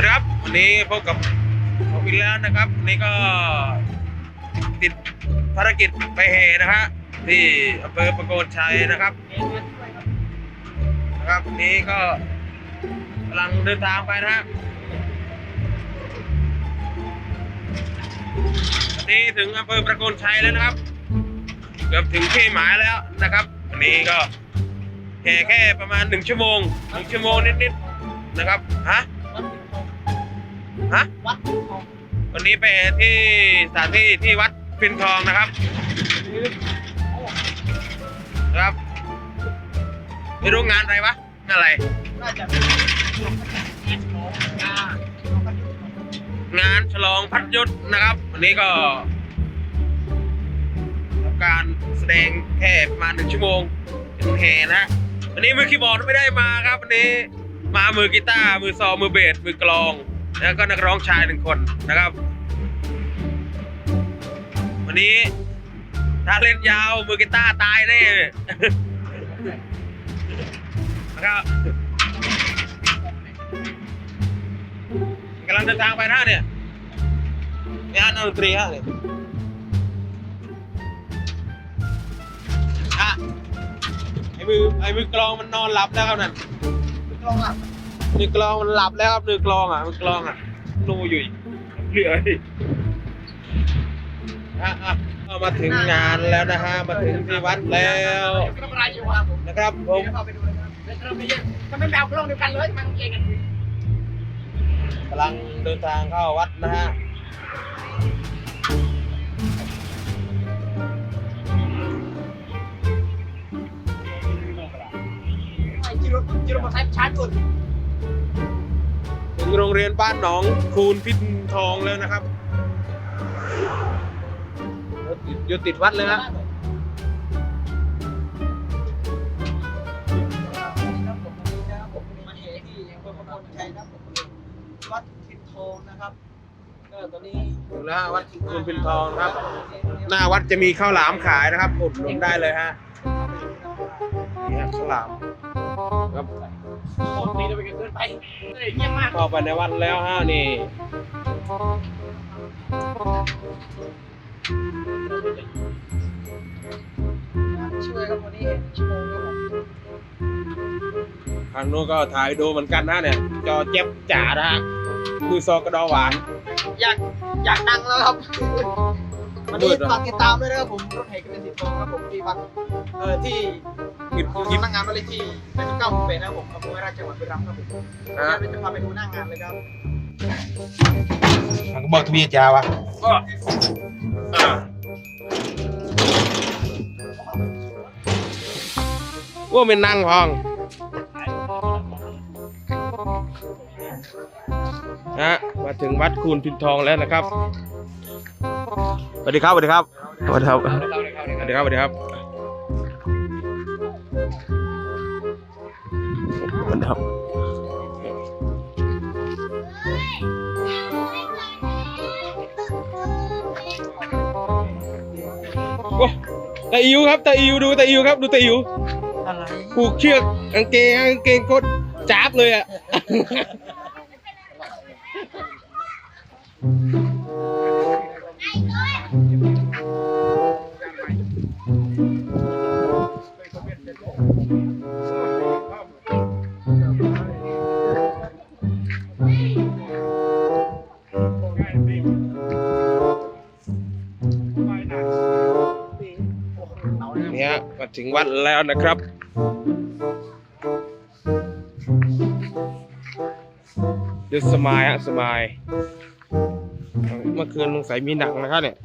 วัสดีครับวันนี้พบกับผมอีกแล้วนะครับวันนี้ก็ติดภารกิจไปแห่นะฮะที่อำเภอประโคนชัยนะครับนะครับวันนี้ก็กำลังเดินทางไปนะฮะวันนี้ถึงอำเภอประโคนชัยแล้วนะครับ เกือบถึงที่หมายแล้วนะครับวันนี้ก็แห่แค่ประมาณหนึ่งชั่วโมงหนึ่งชั่วโมงนิดๆนะครับฮะ ฮะวัดทองวันนี้ไปที่สถานที่ที่วัดพินทองนะครับนะครับไม่รู้งานอะไรวะงานอะไร น่าจะเป็นงานฉลองพัดยศนะครับ วันนี้ก็ทำการแสดงแค่ประมาณหนึ่งชั่วโมงเป็นแห่นะฮะวันนี้มือคีย์บอร์ดไม่ได้มาครับวันนี้มามือกีตาร์มือซอมือเบสมือกลอง แล้วก็นักร้องชายหนึ่งคนนะครับ วันนี้ถ้าเล่นยาวมือกีตาร์ตายแน่นะครับกำลังเดินทางไปนะเนี่ยงานดนตรีฮะเนี่ยอะไอ้มือไอ้มือกลองมันนอนหลับแล้วครับนั่นลองหลับ มือกลองมันหลับแล้วครับมือกลองอะมือกลองอะรูอยู่อีกเหลืออีกอะอะเอามาถึงงานแล้วนะฮะมาถึงที่วัดแล้วทำอะไรอยู่วะผมนะครับผมเดี๋ยวเข้าไปดูนะครับเดี๋ยวเราไปเยี่ยมทำไมแมวกล้องเดียวกันเลยมันเองกันกำลังเดินทางเข้าวัดนะฮะจิโร่จิโร่มาใช้ชาร์จกดถึ งโรงเรียนบ้านหนองคูนพินทองแล้วนะครับอยู่ติดวัดเลยฮะวัดทินทองนะครับก็ตอนนี้ถึงแล้วฮะวัดคูนพินทองนะครับ หน้าวัดจะมีข้าวหลามขายนะครับอุดหนุนได้เลยฮะนี่ฮะข้าวหลามครับ โอ้ตีเราไปกันเกินไปเฮ้ยเยี่ยมมากเข้าไปในวัดแล้วฮะนี่ช่วยครับวันนี้ชั่วโมงครับผมทางนู้นก็ถ่ายดูเหมือนกันนะเนี่ย จอเจ็บจ๋านะฮะคือซอกระดอหวาน อยากอยากดังแล้วครับ วันนี้มืดเหรอฝากติดตามด้วยนะครับผมรถแห่กระเป็นสิบทองครับผมที่วัดเอ่อที่กิบของกิบสำนักงานบ้านเลขที่89หมู่เป็นนะครับผมอำเภอราชจังหวัดบุรีรัมย์ครับผมฮะเดี๋ยวเราจะพาไปดูหน้างานเลยครับ มันก็บอกทวีจาวะก็อ่าว่าเป็นนั่งพองฮะมาถึงวัดคูนพินทองแล้วนะครับส วัสดีครับสวัสดีครับสวัสดีครับสวัสดีครับสวัสดีครับสวัสดีครับโอ้ตาอิวครับตาอิวดูตาอิวครับดูตาอิวอะไรผูกเชือกกางเกงกางเกงโคตรจ้าบเลยอะ ถึงวัดแล้วนะครับดูสมายฮะสมาย เมื่อคืนสงสัยมีหนังนะครับเนี่ย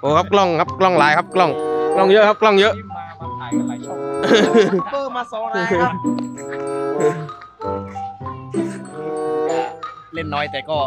โอ้ครับกล้องครับกล้องหลายครับกล้องกล้องเยอะครับกล้องเยอะมามาถ่ายกันหลายช่องเปอร์มาสองนายครับ ล่นน้อยแต่ก็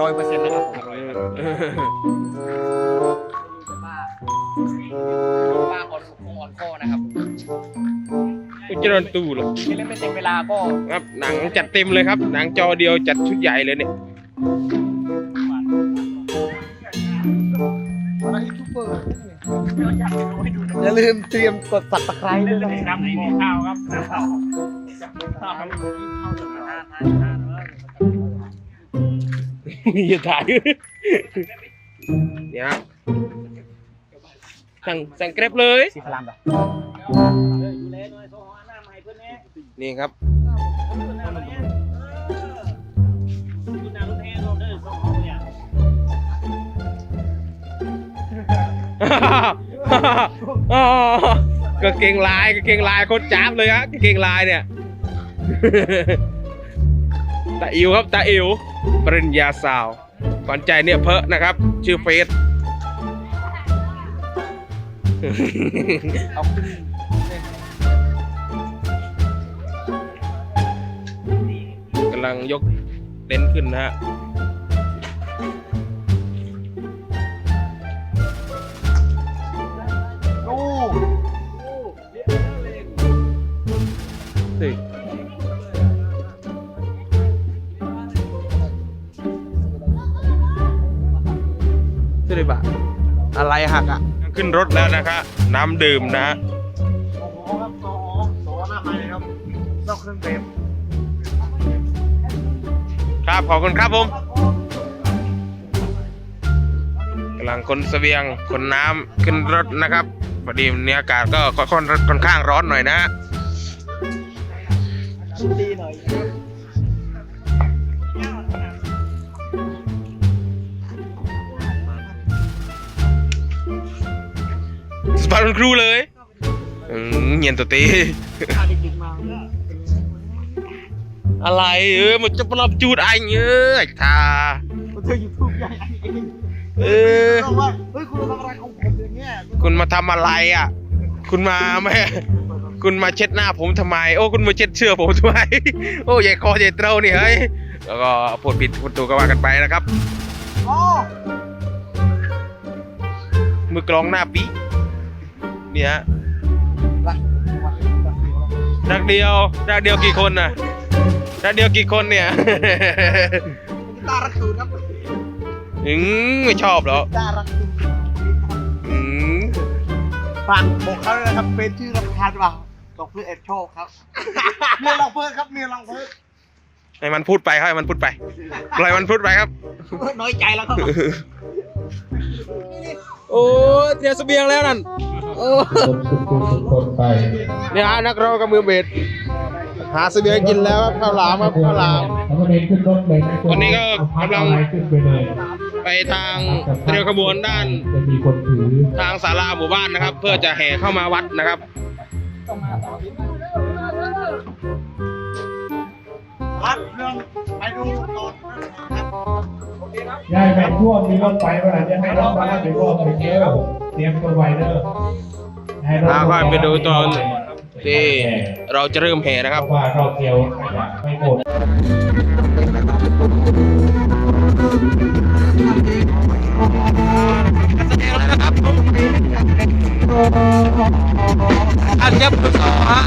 ร้อยเปอร์เซ็นต์นะครับผมร้อยบ้าบ้าออนคงออนข้อนะครับอุจจาระตูเหรอที่เล่นไม่เต็มเวลาก็ครับหนังจัดเต็มเลยครับ หนังจอเดียวจัดชุดใหญ่เลยเนี่ยอะไรยูทูบเบอร์อย่าลืมเตรียมกดสับตะไคร้ด้วยนะน้ำไหนมีข้าวครับน้ำข้าวข้าวครับ อย่าถ่ายเนี่ยฮะสั่งสั่งเกร็บเลยสีคลามปะนี่ครับกางเกงลายกางเกงลายโคตรจ้าบเลยฮะกางเกงลายเนี่ย ตาอิวครับตาอิวปริญญาสาวขวัญใจเนี่ยเพอะนะครับ ชื่อเฟสเอาขึ้นกำลังยกเต็นท์ขึ้นนะฮะ สิริบะอะไรหักอะ ขึ้นรถแล้วนะครับน้ำดื่มนะฮะโอ้โหครับโอ้โหโซหน้าไปครับนอกเครื่องเต็มครับขอบคุณครับผมกำลังขนเสบียงขนน้ำขึ้นรถนะครับพอดีวันนี้อากาศก็ค่อนค่อนข้างร้อนหน่อยนะฮะดีหน่อย สปาร์ตครูเลยอืมเงียนตัวตีข้าเด็กๆมาอะไรเออมันจะปรับจูดอันเออไอ้ทาเธอยูทูบใหญ่เองเออบอกว่าเฮ้ยคุณทำอะไรของผมอย่างเงี้ยคุณมาทำอะไรอะ คุณมาแม่คุณมาเช็ดหน้าผมทำไม โอ้คุณมาเช็ดเสื้อผมทำไม โอ้ใหญ่คอใหญ่เต้านี่เฮ้ยแล้วก็พูดผิดพูดถูกก็ว่ากันไปนะครับอ๋อมือกลองหน้าปี เนี่ยฮะรักวัดรักเดียวนักเดียวนักเดียวกี่คนน่ะนักเดียวกี่คนเนี่ยตารักตูนครับอืมไม่ชอบเหรอตารักตูนอืมฝากบอกเขาเลยนะครับเป็นชื่อรำคาญเปล่าดอกเพื่อแอบโชคครับเมียลองเพิ่ครับเมียลองเพิ่ให้มันพูดไปให้มันพูดไปปล่อยมันพูดไปครับน้อยใจแล้วครับโอ้เตรียมเสบียงแล้วนั่น โอ้คนไปเนี่ยฮะนักร้องกับมือเบสหาเสบียงกินแล้วครับข้าวหลามครับข้าวหลามแล้วก็เดินขึ้นรถเลยนะวันนี้ก็กำลังเอาขึ้นไปเลยไปทางเตรียมขบวนด้านจะมีคนถือทางศาลาหมู่บ้านนะครับ เพื่อจะแห่เข้ามาวัดนะครับครับเรื่องไปดูตอนนั้นครับโอเคครับยายแบ่งช่วงมีรถไฟเมื่อไหร่จะให้รถมารับไปรอบหนึ่งเด้อ เตรียมตัวไว้เด้อให้รถอ่าก็ไปดูตอนที่เราจะเริ่มแห่นะครับเพราะว่าเราเกี่ยวไม่หมดอันยับต่อฮะ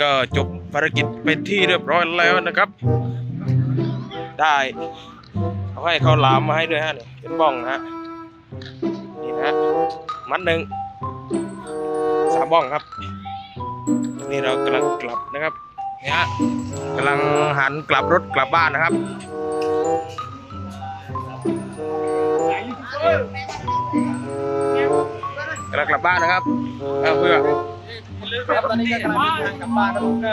ก็จบภารกิจไปที่เรียบร้อยแล้วนะครับ ได้เขาให้เขาลามมาให้ด้วยฮะเนี่ป็นบ้องนะฮะนี่นะมัดหนึ่งสามบ้องครับนี่เรากำลังกลับนะครับนี่ฮะกำลังหันกลับรถกลับบ้านนะครับกำลังกลับบ้านนะครับเพื่อ ครับตอนนี้ก็กำลังเดินทางกลับบ้านนะผมก็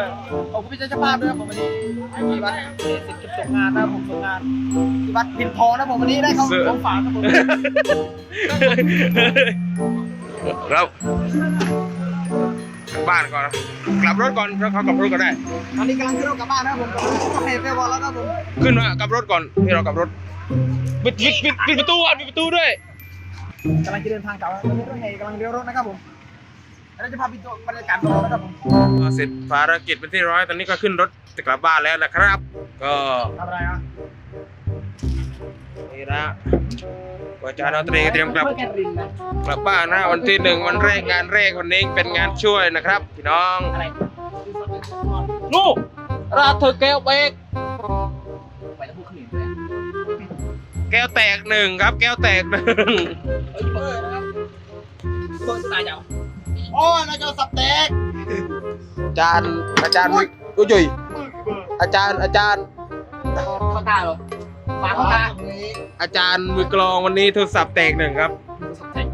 ขอบคุณพี่เจ้าภาพด้วยครับผมวันนี้ที่วัดเสิทธิ์เก็บส่งงานนะครับผมส่งงานที่วัดพินทองนะผมวันนี้ได้ของของฝากครับผมครับกลับบ้านก่อนนะกลับรถก่อนแล้วเขากลับรถก็ได้ ตอนนี้กำลังขึ้นรถกลับบ้านนะครับผมก็ให้ไปบอลแล้วครับผมขึ้นมากลับรถก่อนที่เรากลับรถปิดปิดปิดปิดประตูก่อนปิดประตูด้วยกำลังจะเดินทางกลับแล้วตอนนี้รถเฮกำลังเลี้ยวรถนะครับผม เราจะพาไปดูบรรยากาศรถนะครับผมก็เสร็จภารกิจเป็นที่ร้อยตอนนี้ก็ขึ้นรถจะกลับบ้านแล้วนะครับ ก็ทำอะไรอะนี่นะก็อาจารย์เอาเตรียมเตรียมกลับเพื่อแกรินนะกลับบ้านนะวันที่หนึ่งวันแรกงานแรกวันนี้เป็นงานช่วยนะครับพี่น้องอะไรลูกราดเธอแก้วเบกไปแล้วพูดขมิ้นเลยแก้วแตกหนึ่งครับ แก้วแตกหนึ่งเฮ้ยเปิดนะครับเปิดสไตล์เจ้า โอ้ยนายจะสับแตกอาจารย์อาจารย์วิอุ้ยจุยอาจารย์อาจารย์ เข้าตาเหรอฟ้าเข้าตา อาจารย์มือกลองวันนี้โทรศัพท์แตกหนึ่งครับ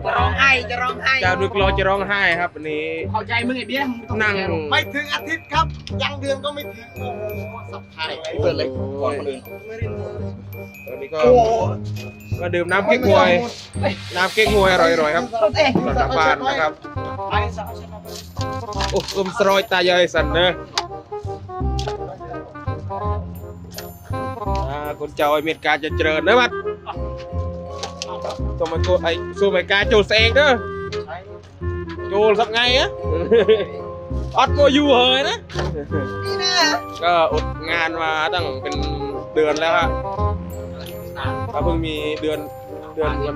จะร้องไห้จะร้องไห้อาจารย์มือกลองจะร้องไห้ครับวันนี้ เข้าใจมึงไอ้เบี้ยมึงต้องนั่งไม่ถึงอาทิตย์ครับ ยังเดือนก็ไม่ถึงโอ้โหสับไทยเปิดเลยก่อนคนอื่นตอนนี้ก็ก็ดื่มน้ำเก๊กฮวย น้ำเก๊กฮวยอร่อยๆครับเอ๊ะก่อนกลับบ้านนะครับไปสับโอ้กุมสรอยตายายสันเนอะอ่าคนเจ้าไอ้เม็ดกาจะเจริญนะบัด ตัวมันตัวไอ้สู้ไม่กาโจลเองเด้อโจลสักไงอะออดโมยูเหยนะ นี่นะก็อดงานมาตั้งเป็นเดือนแล้วฮะก็เพิ่งมีเดือนเดือนวัน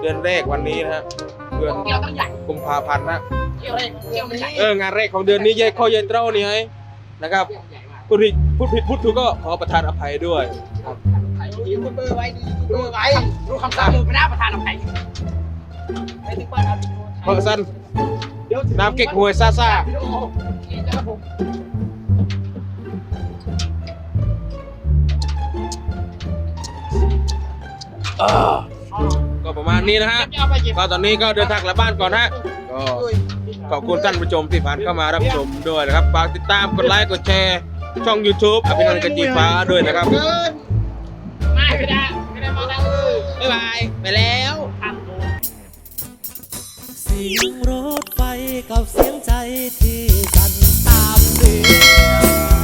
เดือนแรกวันนี้นะฮะเดือนเกี่ยวต้องใหญ่กุมภาพันธ์นะเกี่ยวอะไรเกี่ยวมันใหญ่เอองานแรกของเดือนนี้เย่เข้าเย็นเต้านี่ไงนะครับใหญ่มากพูดผิดพูดผิดพูดถูกก็ขอประทานอภัยด้วยถ่า ยยูทูบเบอร์ไว้ดูยูทูบเบอร์ไว้รู้คำสั่งเลยไม่ได้ประธานอภัยไปถึงบ้านเอาวิดีโอเมื่อสั้นเดี๋ยวน้ำเก๊กฮวยซ่าซ่าวิดีโอนี่นะครับผมก็ประมาณนี้นะฮะเอาไปเก็บก็ตอนนี้ก็เดินทางกลับบ้านก่อนฮะก็ขอบคุณท่านผู้ชมที่ผ่านเข้ามารับชมด้วยนะครับฝากติดตามกดไลค์กดแชร์ช่อง YouTube อภินันท์กจีฟ้าด้วยนะครับไม่ ไม่ได้ ไม่ได้มองทางอื่นบ๊ายบาย ไปแล้วอับโเสียงรถไฟกับเสียงใจที่สั่นตามเดือ